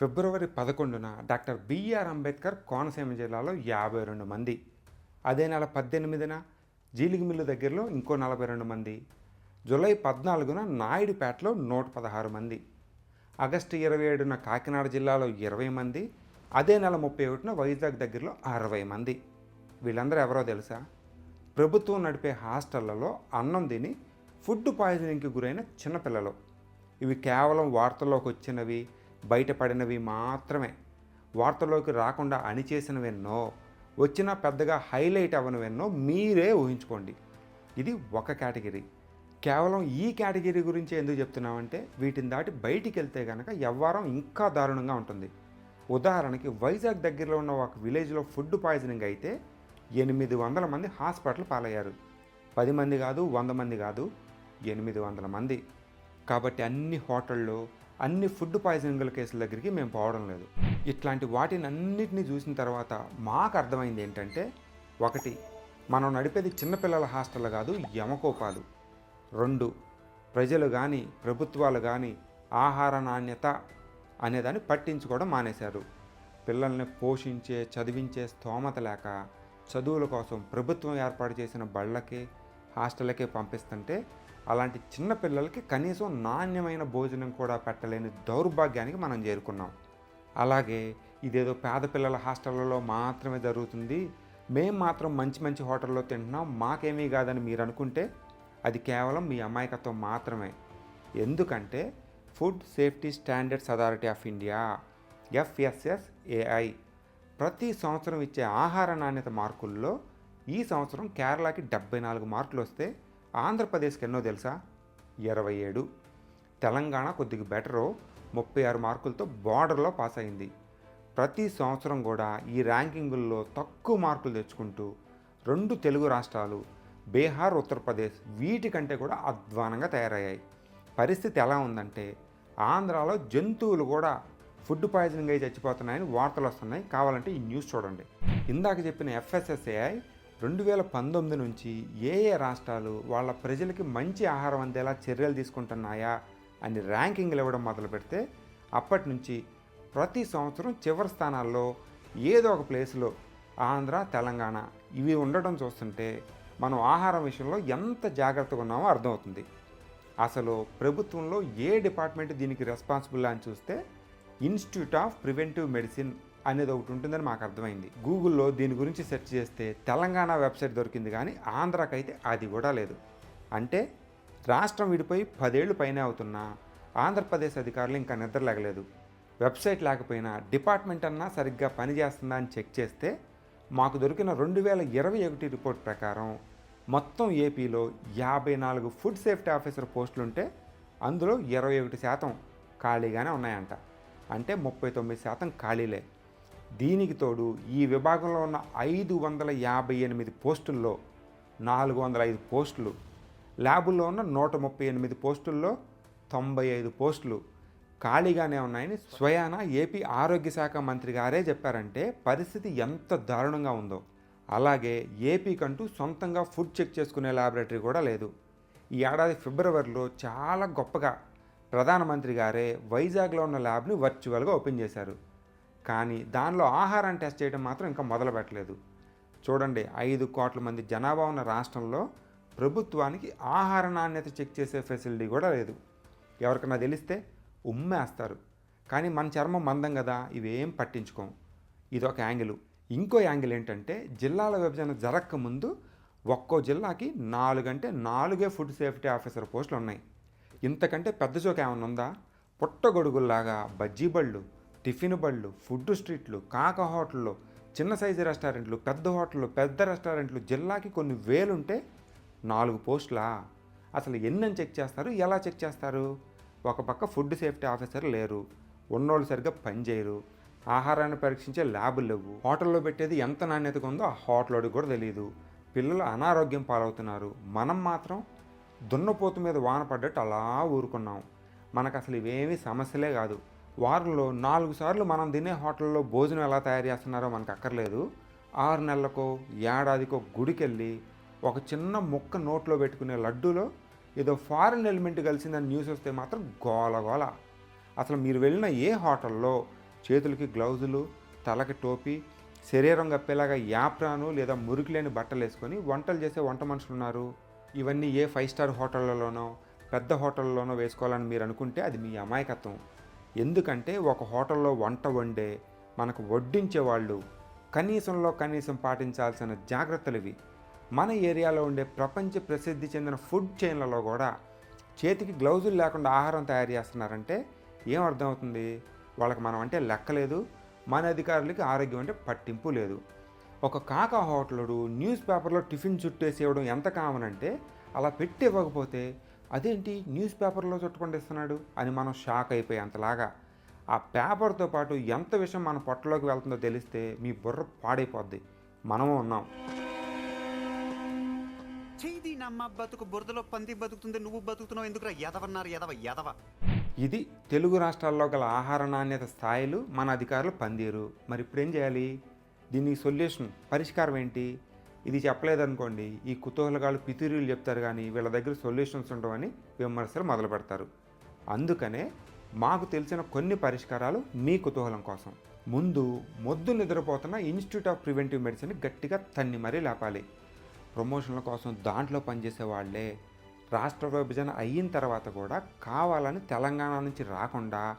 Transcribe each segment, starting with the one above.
ఫిబ్రవరి పదకొండున doctor BR Ambedkar Konaseema జిల్లాలో యాభై రెండు మంది. అదే నెల పద్దెనిమిదిన జీలిగిమిల్లు దగ్గరలో ఇంకో నలభై రెండు మంది. జూలై పద్నాలుగున నాయుడుపేటలో నూట పదహారు మంది. ఆగస్టు ఇరవై ఏడున కాకినాడ జిల్లాలో ఇరవై మంది. అదే నెల ముప్పై ఒకటిన వైజాగ్ దగ్గరలో అరవై మంది. వీళ్ళందరూ ఎవరో తెలుసా? ప్రభుత్వం నడిపే హాస్టళ్ళలో అన్నం తిని ఫుడ్ పాయిజనింగ్కి గురైన చిన్నపిల్లలు. ఇవి కేవలం వార్తల్లోకి వచ్చినవి బయటపడినవి మాత్రమే. వార్తల్లోకి రాకుండా అణిచేసినవెన్నో వచ్చినా పెద్దగా హైలైట్ అవ్వనవెన్నో మీరే ఊహించుకోండి. ఇది ఒక కేటగిరీ. కేవలం ఈ కేటగిరీ గురించి ఎందుకు చెప్తున్నామంటే వీటిని దాటి బయటికి వెళ్తే కనుక ఎవ్వరం ఇంకా దారుణంగా ఉంటుంది. ఉదాహరణకి వైజాగ్ దగ్గరలో ఉన్న ఒక విలేజ్లో ఫుడ్ పాయిజనింగ్ అయితే ఎనిమిది వందల మంది హాస్పిటల్ పాలయ్యారు. పది మంది కాదు వంద మంది కాదు ఎనిమిది వందల మంది. కాబట్టి అన్ని హోటళ్ళు అన్ని ఫుడ్ పాయిజనింగ్ల కేసుల దగ్గరికి మేము పోవడం లేదు. ఇట్లాంటి వాటిని అన్నిటినీ చూసిన తర్వాత మాకు అర్థమైంది ఏంటంటే ఒకటి మనం నడిపేది చిన్నపిల్లల హాస్టల్ కాదు యమకోపాలు. రెండు ప్రజలు కానీ ప్రభుత్వాలు కానీ ఆహార నాణ్యత అనేదాన్ని పట్టించుకోవడం మానేశారు. పిల్లల్ని పోషించే చదివించే స్తోమత లేక చదువుల కోసం ప్రభుత్వం ఏర్పాటు చేసిన బళ్ళకి హాస్టళ్ళకే పంపిస్తుంటే అలాంటి చిన్న పిల్లలకి కనీసం నాణ్యమైన భోజనం కూడా పెట్టలేని దౌర్భాగ్యానికి మనం చేరుకున్నాం. అలాగే ఇదేదో పేద పిల్లల హాస్టళ్ళలో మాత్రమే జరుగుతుంది. మేం మాత్రం మంచి మంచి హోటల్లో తింటున్నాం. మాకేమీ కాదని మీరు అనుకుంటే అది కేవలం మీ అమాయకత్వం మాత్రమే. ఎందుకంటే food safety standards authority of India FSSAI ప్రతి సంవత్సరం ఇచ్చే ఆహార నాణ్యత మార్కుల్లో ఈ సంవత్సరం కేరళకి డెబ్బై నాలుగు మార్కులు వస్తే ఆంధ్రప్రదేశ్కి ఎన్నో తెలుసా? ఇరవై ఏడు. తెలంగాణ కొద్దిగా బెటరు. ముప్పై ఆరు మార్కులతో బార్డర్లో పాస్ అయింది. ప్రతి సంవత్సరం కూడా ఈ ర్యాంకింగుల్లో తక్కువ మార్కులు తెచ్చుకుంటూ రెండు తెలుగు రాష్ట్రాలు బీహార్ ఉత్తరప్రదేశ్ వీటికంటే కూడా అధ్వానంగా తయారయ్యాయి. పరిస్థితి ఎలా ఉందంటే ఆంధ్రాలో జంతువులు కూడా ఫుడ్ పాయిజనింగ్ అయి చచ్చిపోతున్నాయని వార్తలు వస్తున్నాయి. కావాలంటే ఈ న్యూస్ చూడండి. ఇందాక చెప్పిన ఎఫ్ఎస్ఎస్ఏఐ రెండు వేల పంతొమ్మిది నుంచి ఏ ఏ రాష్ట్రాలు వాళ్ళ ప్రజలకి మంచి ఆహారం అందేలా చర్యలు తీసుకుంటున్నాయా అని ర్యాంకింగ్లు ఇవ్వడం మొదలు పెడితే అప్పటి నుంచి ప్రతి సంవత్సరం చివరి స్థానాల్లో ఏదో ఒక ప్లేస్లో ఆంధ్ర తెలంగాణ ఇవి ఉండడం చూస్తుంటే మనం ఆహారం విషయంలో ఎంత జాగ్రత్తగా ఉన్నామో అర్థమవుతుంది. అసలు ప్రభుత్వంలో ఏ డిపార్ట్మెంట్ దీనికి రెస్పాన్సిబుల్ అని చూస్తే ఇన్స్టిట్యూట్ ఆఫ్ ప్రివెంటివ్ మెడిసిన్ అనేది ఒకటి ఉంటుందని మాకు అర్థమైంది. గూగుల్లో దీని గురించి సెర్చ్ చేస్తే తెలంగాణ వెబ్సైట్ దొరికింది కానీ ఆంధ్రాకైతే అది కూడా లేదు. అంటే రాష్ట్రం విడిపోయి పదేళ్ళు పైన అవుతున్నా ఆంధ్రప్రదేశ్ అధికారులు ఇంకా నిద్రలేగలేదు వెబ్సైట్ లేకపోయినా డిపార్ట్మెంట్ అన్నా సరిగ్గా పనిచేస్తుందా అని చెక్ చేస్తే మాకు దొరికిన రెండు వేల ఇరవై ఒకటి రిపోర్ట్ ప్రకారం మొత్తం ఏపీలో యాభై నాలుగు ఫుడ్ సేఫ్టీ ఆఫీసర్ పోస్టులుంటే అందులో ఇరవై ఒకటి శాతం ఖాళీగానే ఉన్నాయంట. అంటే ముప్పై తొమ్మిది శాతం ఖాళీలే. దీనికి తోడు ఈ విభాగంలో ఉన్న ఐదు వందల యాభై ఎనిమిది పోస్టుల్లో నాలుగు వందల ఐదు పోస్టులు ల్యాబుల్లో ఉన్న నూట ముప్పై ఎనిమిది పోస్టుల్లో తొంభై ఐదు పోస్టులు ఖాళీగానే ఉన్నాయని స్వయాన ఏపీ ఆరోగ్య శాఖ మంత్రి గారే చెప్పారంటే పరిస్థితి ఎంత దారుణంగా ఉందో. అలాగే ఏపీకంటూ సొంతంగా ఫుడ్ చెక్ చేసుకునే ల్యాబొరేటరీ కూడా లేదు. ఈ ఏడాది ఫిబ్రవరిలో చాలా గొప్పగా ప్రధానమంత్రి గారే వైజాగ్లో ఉన్న ల్యాబ్ని వర్చువల్గా ఓపెన్ చేశారు. కానీ దానిలో ఆహారం టెస్ట్ చేయడం మాత్రం ఇంకా మొదలు పెట్టలేదు చూడండి ఐదు కోట్ల మంది జనాభా ఉన్న రాష్ట్రంలో ప్రభుత్వానికి ఆహార నాణ్యత చెక్ చేసే ఫెసిలిటీ కూడా లేదు. ఎవరికైనా తెలిస్తే ఉమ్మేస్తారు. కానీ మన చర్మం మందం కదా ఇవేం పట్టించుకోం. ఇదొక యాంగిల్. ఇంకో యాంగిల్ ఏంటంటే జిల్లాల విభజన జరగకముందు ఒక్కో జిల్లాకి నాలుగంటే నాలుగే ఫుడ్ సేఫ్టీ ఆఫీసర్ పోస్టులు ఉన్నాయి. ఇంతకంటే పెద్ద చోక ఏమైనా ఉందా? పుట్టగొడుగుల్లాగా బజ్జీ బళ్ళు టిఫిన్ బళ్ళు ఫుడ్ స్ట్రీట్లు కాక హోటళ్ళు చిన్న సైజు రెస్టారెంట్లు పెద్ద హోటళ్ళు పెద్ద రెస్టారెంట్లు జిల్లాకి కొన్ని వేలుంటే నాలుగు పోస్టులా? అసలు ఎన్నని చెక్ చేస్తారు? ఎలా చెక్ చేస్తారు? ఒక పక్క ఫుడ్ సేఫ్టీ ఆఫీసర్ లేరు. ఉన్నోళ్ళు సరిగ్గా పనిచేయరు ఆహారాన్ని పరీక్షించే ల్యాబులు లేవు. హోటల్లో పెట్టేది ఎంత నాణ్యతగా ఉందో ఆ హోటల్లోడికి కూడా తెలియదు పిల్లలు అనారోగ్యం పాలవుతున్నారు. మనం మాత్రం దున్నపోతు మీద వాన పడ్డట్టు అలా ఊరుకున్నాం. మనకు అసలు ఇవేమీ సమస్యలే కాదు. వారంలో నాలుగు సార్లు మనం తినే హోటల్లో భోజనం ఎలా తయారు చేస్తున్నారో మనకు అక్కర్లేదు. ఆరు నెలలకో ఏడాదికో గుడికెళ్ళి ఒక చిన్న ముక్క నోట్లో పెట్టుకునే లడ్డూలో ఏదో ఫారిన్ ఎలిమెంట్ కలిసిందని న్యూస్ వస్తే మాత్రం గోల గోల. అసలు మీరు వెళ్ళిన ఏ హోటల్లో చేతులకి గ్లౌజులు తలకి టోపీ శరీరం కప్పేలాగా యాప్రాను లేదా మురికి లేని బట్టలు వేసుకొని వంటలు చేసే వంట మనుషులు ఉన్నారు? ఇవన్నీ ఏ ఫైవ్ స్టార్ హోటళ్ళలోనో పెద్ద హోటల్లోనో వేసుకోవాలని మీరు అనుకుంటే అది మీ అమాయకత్వం. ఎందుకంటే ఒక హోటల్లో వంట వండే మనకు వడ్డించే వాళ్ళు కనీసంలో కనీసం పాటించాల్సిన జాగ్రత్తలు ఇవి మన ఏరియాలో ఉండే ప్రపంచ ప్రసిద్ధి చెందిన ఫుడ్ చైన్లలో కూడా చేతికి గ్లౌజులు లేకుండా ఆహారం తయారు చేస్తున్నారంటే ఏం అర్థమవుతుంది? వాళ్ళకి మనం అంటే లెక్కలేదు. మన అధికారులకి ఆరోగ్యం అంటే పట్టింపు లేదు. ఒక కాకా హోటలుడు న్యూస్ పేపర్లో టిఫిన్ చుట్టేసి ఇవ్వడం ఎంత కామన్ అంటే అలా పెట్టి ఇవ్వకపోతే అదేంటి? న్యూస్ పేపర్లో చుట్టుకొని ఇస్తున్నాడు అని మనం షాక్ అయిపోయి అంతలాగా. ఆ పేపర్తో పాటు ఎంత విషయం మన పొట్టలోకి వెళ్తుందో తెలిస్తే మీ బుర్ర పాడైపోద్ది. మనము ఉన్నాం. చేది నమ్మ బతుకు బురదలో పంది బతుకుతుంది నువ్వు బతుకుతున్నావు ఎందుకురా ఎదవన్నారు ఎదవ ఎదవ? ఇది తెలుగు రాష్ట్రాల్లో గల ఆహార నాణ్యత స్థాయిలు మన అధికారులు పందేరు. మరి ఇప్పుడు ఏం చేయాలి? దీనికి సొల్యూషన్ పరిష్కారం ఏంటి? ఇది చెప్పలేదనుకోండి ఈ కుతూహలగాళ్ళు పితిరులు చెప్తారు కానీ వీళ్ళ దగ్గర సొల్యూషన్స్ ఉండవని విమర్శలు మొదలు పెడతారు. అందుకనే మాకు తెలిసిన కొన్ని పరిష్కారాలు మీ కుతూహలం కోసం. ముందు మొద్దు నిద్రపోతున్న ఇన్స్టిట్యూట్ ఆఫ్ ప్రివెంటివ్ మెడిసిన్ గట్టిగా తన్ని మరీ లేపాలి. ప్రమోషన్ల కోసం దాంట్లో పనిచేసే వాళ్ళే రాష్ట్ర విభజన అయిన తర్వాత కూడా కావాలని తెలంగాణ నుంచి రాకుండా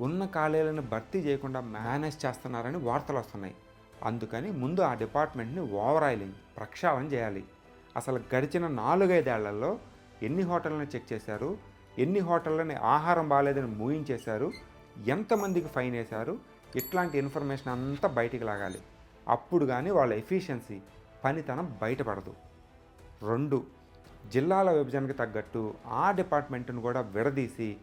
ఉన్న ఖాళీలను భర్తీ చేయకుండా మేనేజ్ చేస్తున్నారని వార్తలు వస్తున్నాయి. అందుకని ముందు ఆ డిపార్ట్మెంట్ని ఓవరాయిలింగ్ ప్రక్షాళన చేయాలి. అసలు గడిచిన నాలుగైదేళ్ళలో ఎన్ని హోటళ్ళని చెక్ చేశారు? ఎన్ని హోటళ్ళని ఆహారం బాగాలేదని మూయించేశారు ఎంతమందికి ఫైన్ వేశారు? ఇట్లాంటి ఇన్ఫర్మేషన్ అంతా బయటికి లాగాలి. అప్పుడు కానీ వాళ్ళ ఎఫిషియన్సీ పనితనం బయటపడదు. రెండు జిల్లాల విభజనకు తగ్గట్టు ఆ డిపార్ట్మెంట్ను కూడా విడదీసి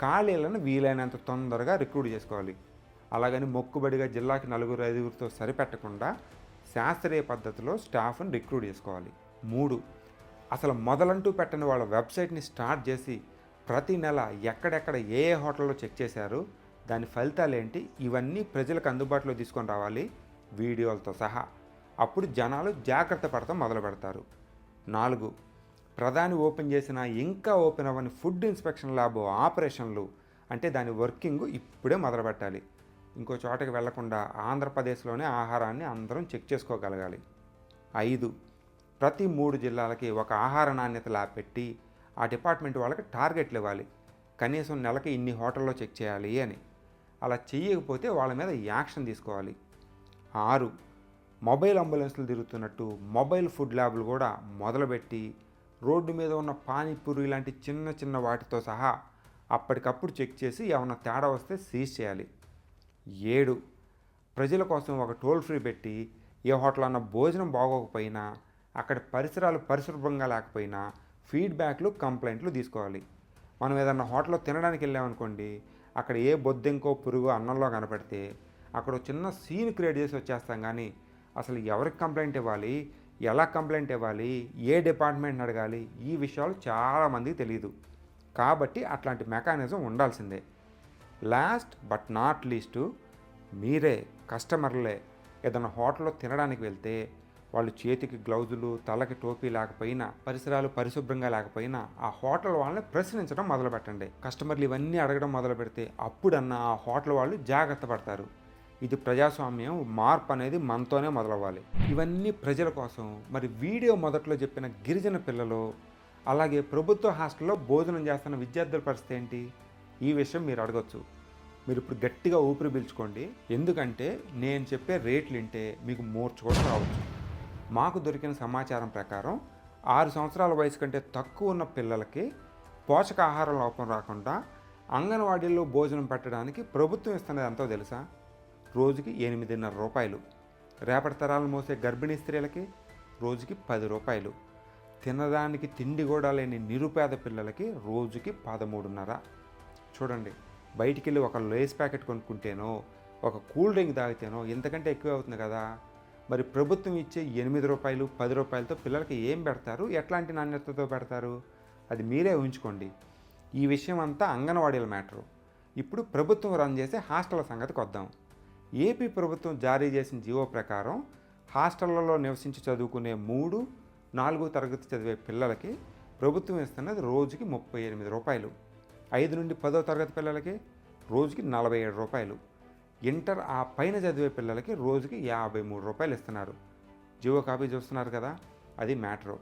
ఖాళీలను వీలైనంత తొందరగా రిక్రూట్ చేసుకోవాలి. అలాగని మొక్కుబడిగా జిల్లాకి నలుగురు ఐదుగురితో సరిపెట్టకుండా శాస్త్రీయ పద్ధతిలో స్టాఫ్ను రిక్రూట్ చేసుకోవాలి. మూడు అసలు మొదలంటూ పెట్టని వాళ్ళ వెబ్సైట్ని స్టార్ట్ చేసి ప్రతి నెల ఎక్కడెక్కడ ఏ ఏ హోటల్లో చెక్ చేశారు దాని ఫలితాలు ఏంటి ఇవన్నీ ప్రజలకు అందుబాటులో తీసుకొని రావాలి వీడియోలతో సహా. అప్పుడు జనాలు జాగ్రత్త పడతాం మొదలు పెడతారు. నాలుగు ప్రధాని ఓపెన్ చేసిన ఇంకా ఓపెన్ అవ్వని ఫుడ్ ఇన్స్పెక్షన్ ల్యాబ్ ఆపరేషన్లు అంటే దాని వర్కింగ్ ఇప్పుడే మొదలుపెట్టాలి. ఇంకో చోటకి వెళ్ళకుండా ఆంధ్రప్రదేశ్లోనే ఆహారాన్ని అందరం చెక్ చేసుకోగలగాలి. ఐదు ప్రతి మూడు జిల్లాలకి ఒక ఆహార నాణ్యత ల్యాబ్ పెట్టి ఆ డిపార్ట్మెంట్ వాళ్ళకి టార్గెట్లు ఇవ్వాలి. కనీసం నెలకి ఇన్ని హోటల్లో చెక్ చేయాలి అని. అలా చేయకపోతే వాళ్ళ మీద యాక్షన్ తీసుకోవాలి. ఆరు మొబైల్ అంబులెన్స్లు తిరుగుతున్నట్టు మొబైల్ ఫుడ్ ల్యాబ్లు కూడా మొదలుపెట్టి రోడ్డు మీద ఉన్న పానీపూరి లాంటి చిన్న చిన్న వాటితో సహా అప్పటికప్పుడు చెక్ చేసి ఏమైనా తేడా వస్తే సీజ్ చేయాలి. ఏడు. ప్రజల కోసం ఒక టోల్ ఫ్రీ పెట్టి ఏ హోటల్ అన్న భోజనం బాగోకపోయినా అక్కడ పరిసరాలు పరిశుభ్రంగా లేకపోయినా ఫీడ్బ్యాక్లు కంప్లైంట్లు తీసుకోవాలి. మనం ఏదన్నా హోటల్లో తినడానికి వెళ్ళామనుకోండి అక్కడ ఏ బొద్దెంకో పురుగు అన్నంలో కనపడితే అక్కడ చిన్న సీన్ క్రియేట్ చేసి వచ్చేస్తాం కానీ అసలు ఎవరికి కంప్లైంట్ ఇవ్వాలి ఎలా కంప్లైంట్ ఇవ్వాలి ఏ డిపార్ట్మెంట్ని అడగాలి ఈ విషయాలు చాలామందికి తెలియదు కాబట్టి అట్లాంటి మెకానిజం ఉండాల్సిందే. లాస్ట్ బట్ నాట్ లీస్ట్ మీరే కస్టమర్లే ఏదైనా హోటల్లో తినడానికి వెళ్తే వాళ్ళు చేతికి గ్లౌజులు తలకి టోపీ లేకపోయినా పరిసరాలు పరిశుభ్రంగా లేకపోయినా ఆ హోటల్ వాళ్ళని ప్రశ్నించడం మొదలు పెట్టండి కస్టమర్లు ఇవన్నీ అడగడం మొదలు పెడితే అప్పుడన్నా ఆ హోటల్ వాళ్ళు జాగ్రత్త పడతారు. ఇది ప్రజాస్వామ్యం మార్పు అనేది మనతోనే మొదలవ్వాలి. ఇవన్నీ ప్రజల కోసం. మరి వీడియో మొదట్లో చెప్పిన గిరిజన పిల్లలు అలాగే ప్రభుత్వ హాస్టల్లో భోజనం చేస్తున్న విద్యార్థుల పరిస్థితి ఏంటి? ఈ విషయం మీరు అడగొచ్చు. మీరు ఇప్పుడు గట్టిగా ఊపిరి పీల్చుకోండి. ఎందుకంటే నేను చెప్పే రేట్లు వింటే మీకు మూర్చ కూడా రావచ్చు. మాకు దొరికిన సమాచారం ప్రకారం ఆరు సంవత్సరాల వయసు కంటే తక్కువ ఉన్న పిల్లలకి పోషకాహార లోపం రాకుండా అంగన్వాడీల్లో భోజనం పెట్టడానికి ప్రభుత్వం ఇస్తున్నది ఎంతో తెలుసా? రోజుకి ఎనిమిదిన్నర రూపాయలు. రేపటి తరాలు మోసే గర్భిణీ స్త్రీలకి రోజుకి పది రూపాయలు. తినడానికి తిండి కూడా లేని నిరుపేద పిల్లలకి రోజుకి పదమూడున్నర. చూడండి బయటికి వెళ్ళి ఒక లేస్ ప్యాకెట్ కొనుక్కుంటేనో ఒక కూల్ డ్రింక్ తాగితేనో ఇంతకంటే ఎక్కువ అవుతుంది కదా. మరి ప్రభుత్వం ఇచ్చే ఎనిమిది రూపాయలు పది రూపాయలతో పిల్లలకి ఏం పెడతారు? ఎట్లాంటి నాణ్యతతో పెడతారు? అది మీరే ఊహించుకోండి. ఈ విషయం అంతా అంగన్వాడీల మ్యాటరు. ఇప్పుడు ప్రభుత్వం రన్ చేసే హాస్టల్ సంగతికి వద్దాం ఏపీ ప్రభుత్వం జారీ చేసిన జీవో ప్రకారం హాస్టళ్ళలో నివసించి చదువుకునే మూడు నాలుగో తరగతి చదివే పిల్లలకి ప్రభుత్వం ఇస్తున్నది రోజుకి ముప్పై ఎనిమిది రూపాయలు. ఐదు నుండి పదో తరగతి పిల్లలకి రోజుకి నలభై ఏడు రూపాయలు. ఇంటర్ ఆ పైన చదివే పిల్లలకి రోజుకి యాభై మూడు రూపాయలు ఇస్తున్నారు. జియో కాపీ చూస్తున్నారు కదా అది మ్యాటరు.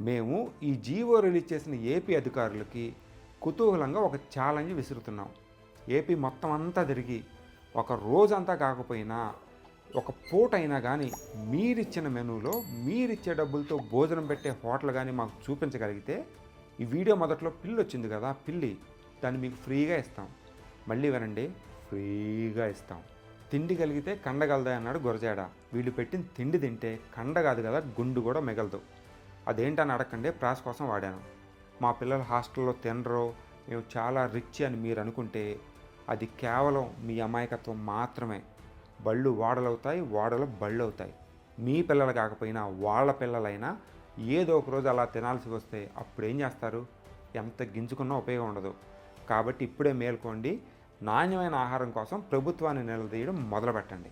మేము ఈ జీవో రిలీజ్ చేసిన ఏపీ అధికారులకి కుతూహలంగా ఒక ఛాలెంజ్ విసురుతున్నాం. ఏపీ మొత్తం అంతా తిరిగి ఒక రోజంతా కాకపోయినా ఒక పూట అయినా కానీ మీరిచ్చిన మెనూలో మీరిచ్చే డబ్బులతో భోజనం పెట్టే హోటల్ కానీ మాకు చూపించగలిగితే ఈ వీడియో మొదట్లో పిల్లి వచ్చింది కదా పిల్లి దాన్ని మీకు ఫ్రీగా ఇస్తాం. మళ్ళీ వినండి ఫ్రీగా ఇస్తాం. తిండి కలిగితే కండగలదా అన్నాడు గురజాడ. వీళ్ళు పెట్టిన తిండి తింటే కండ కాదు కదా గుండు కూడా మిగలదు. అదేంటని అడగండి ప్రాస్ కోసం వాడాను. మా పిల్లలు హాస్టల్లో తినరో మేము చాలా రిచ్ అని మీరు అనుకుంటే అది కేవలం మీ అమాయకత్వం మాత్రమే. బళ్ళు వాడలవుతాయి వాడలు బళ్ళు అవుతాయి మీ పిల్లలు కాకపోయినా వాళ్ళ పిల్లలైనా ఏదో ఒక రోజు అలా తినాల్సి వస్తే అప్పుడు ఏం చేస్తారు? ఎంత గింజుకున్నా ఉపయోగం ఉండదు. కాబట్టి ఇప్పుడే మేల్కోండి. నాణ్యమైన ఆహారం కోసం ప్రభుత్వాన్ని నిలదీయడం మొదలుపెట్టండి.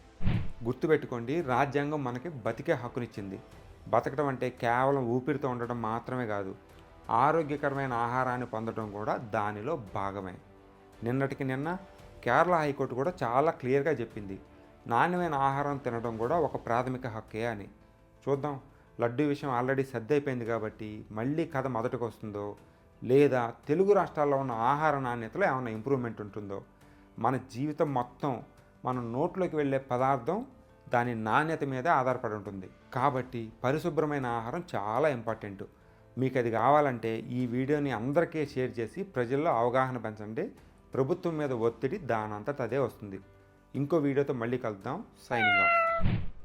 గుర్తుపెట్టుకోండి రాజ్యాంగం మనకి బతికే హక్కునిచ్చింది. బతకడం అంటే కేవలం ఊపిరితో ఉండడం మాత్రమే కాదు ఆరోగ్యకరమైన ఆహారాన్ని పొందడం కూడా దానిలో భాగమే. నిన్నటికి నిన్న కేరళ హైకోర్టు కూడా చాలా క్లియర్గా చెప్పింది నాణ్యమైన ఆహారం తినడం కూడా ఒక ప్రాథమిక హక్కే అని. చూద్దాం. లడ్డు విషయం ఆల్రెడీ సర్దైపోయింది కాబట్టి మళ్ళీ కథ మొదటికి వస్తుందో లేదా తెలుగు రాష్ట్రాల్లో ఉన్న ఆహార నాణ్యతలో ఏమైనా ఇంప్రూవ్మెంట్ ఉంటుందో మన జీవితం మొత్తం మన నోట్లోకి వెళ్ళే పదార్థం దాని నాణ్యత మీదే ఆధారపడి ఉంటుంది. కాబట్టి పరిశుభ్రమైన ఆహారం చాలా ఇంపార్టెంట్. మీకు అది కావాలంటే ఈ వీడియోని అందరికీ షేర్ చేసి ప్రజల్లో అవగాహన పెంచండి. ప్రభుత్వం మీద ఒత్తిడి దానంతట అదే వస్తుంది. ఇంకో వీడియోతో మళ్ళీ కలుద్దాం. Signing off.